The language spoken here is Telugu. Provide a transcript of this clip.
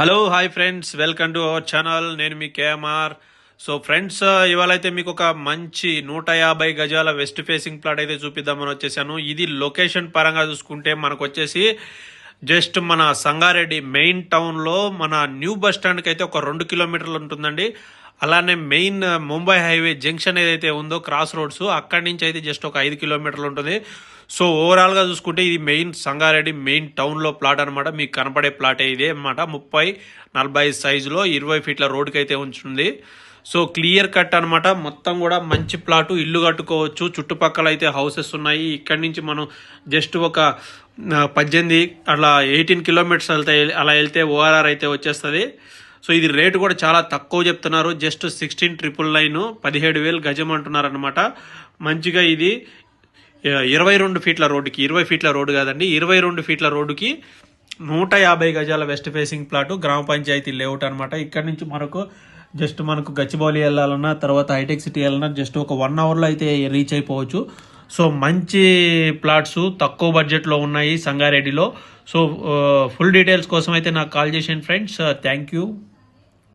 Hello hi friends welcome to our channel నేను మీ కేఎంఆర్. సో ఫ్రెండ్స్ ఇవాళ అయితే మీకు ఒక మంచి నూట యాభై గజాల వెస్ట్ ఫేసింగ్ ప్లాట్ అయితే చూపిద్దామని వచ్చేసాను. ఇది లొకేషన్ పరంగా చూసుకుంటే మనకు వచ్చేసి జస్ట్ మన సంగారెడ్డి మెయిన్ టౌన్లో మన న్యూ బస్ స్టాండ్కి అయితే ఒక రెండు కిలోమీటర్లు ఉంటుందండి. అలానే మెయిన్ ముంబై హైవే జంక్షన్ ఏదైతే ఉందో క్రాస్ రోడ్స్ అక్కడి నుంచి అయితే జస్ట్ ఒక ఐదు కిలోమీటర్లు ఉంటుంది. సో ఓవరాల్గా చూసుకుంటే ఇది మెయిన్ సంగారెడ్డి మెయిన్ టౌన్లో ప్లాట్ అనమాట మీకు కనపడే ప్లాటే ఇదే అనమాట ముప్పై నలభై సైజులో ఇరవై ఫీట్ల రోడ్కి అయితే ఉంచుంది సో క్లియర్ కట్ అనమాట మొత్తం కూడా మంచి ప్లాటు. ఇల్లు కట్టుకోవచ్చు. చుట్టుపక్కల అయితే హౌసెస్ ఉన్నాయి. ఇక్కడి నుంచి మనం జస్ట్ ఒక పద్దెనిమిది అట్లా ఎయిటీన్ కిలోమీటర్స్ వెళ్తే అలా వెళ్తే ఓఆర్ఆర్ అయితే వచ్చేస్తుంది. సో ఇది రేటు కూడా చాలా తక్కువ చెప్తున్నారు. జస్ట్ సిక్స్టీన్ ట్రిపుల్ నైన్ పదిహేడు వేలు గజం అంటున్నారు అనమాట మంచిగా ఇది ఇరవై రెండు ఫీట్ల రోడ్డుకి ఇరవై ఫీట్ల రోడ్డు కాదండి ఇరవై రెండు ఫీట్ల రోడ్డుకి నూట యాభై గజాల వెస్ట్ ఫేసింగ్ ప్లాట్ గ్రామ పంచాయతీ లేఅవుట్ అనమాట ఇక్కడ నుంచి మనకు జస్ట్ మనకు గచ్చిబౌలి వెళ్ళాలన్నా తర్వాత హైటెక్ సిటీ వెళ్ళాలన్నా జస్ట్ ఒక వన్ అవర్లో అయితే రీచ్ అయిపోవచ్చు. సో మంచి ప్లాట్స్ తక్కువ బడ్జెట్లో ఉన్నాయి సంగారెడ్డిలో. సో ఫుల్ డీటెయిల్స్ కోసం అయితే నాకు కాల్ చేసాను ఫ్రెండ్స్. Thank you.